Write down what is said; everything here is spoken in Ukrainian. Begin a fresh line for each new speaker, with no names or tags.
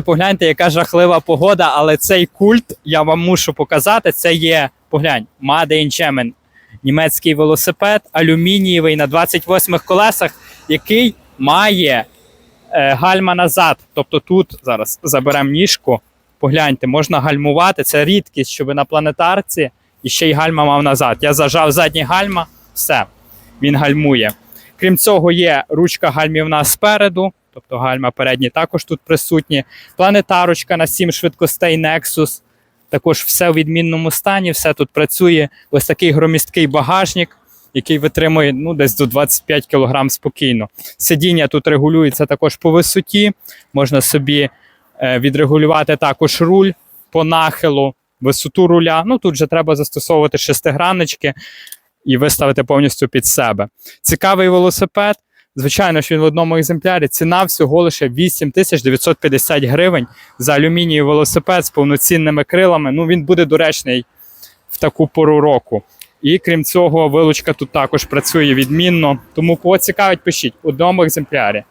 Погляньте, яка жахлива погода, але цей культ я вам мушу показати. Це є поглянь, Made in German. Німецький велосипед, алюмінієвий на 28 колесах, який має е, гальма назад. Тобто тут зараз заберемо ніжку. Погляньте, можна гальмувати. Це рідкість, щоб на планетарці і ще й гальма мав назад. Я зажав задні гальма, все, він гальмує. Крім цього, є ручка гальмівна спереду, тобто гальма передні також тут присутні. Планетарочка на 7 швидкостей Nexus. Також все в відмінному стані, все тут працює. Ось такий громісткий багажник, який витримує ну, десь до 25 кг спокійно. Сидіння тут регулюється також по висоті. Можна собі е, відрегулювати також руль по нахилу, висоту руля. Ну тут же треба застосовувати шестиграннички і виставити повністю під себе. Цікавий велосипед. Звичайно, що він в одному екземплярі. Ціна всього лише 8950 гривень за алюмінієвий велосипед з повноцінними крилами. Ну він буде доречний в таку пору року. І крім цього, вилучка тут також працює відмінно. Тому кого цікавить, пишіть у одному екземплярі.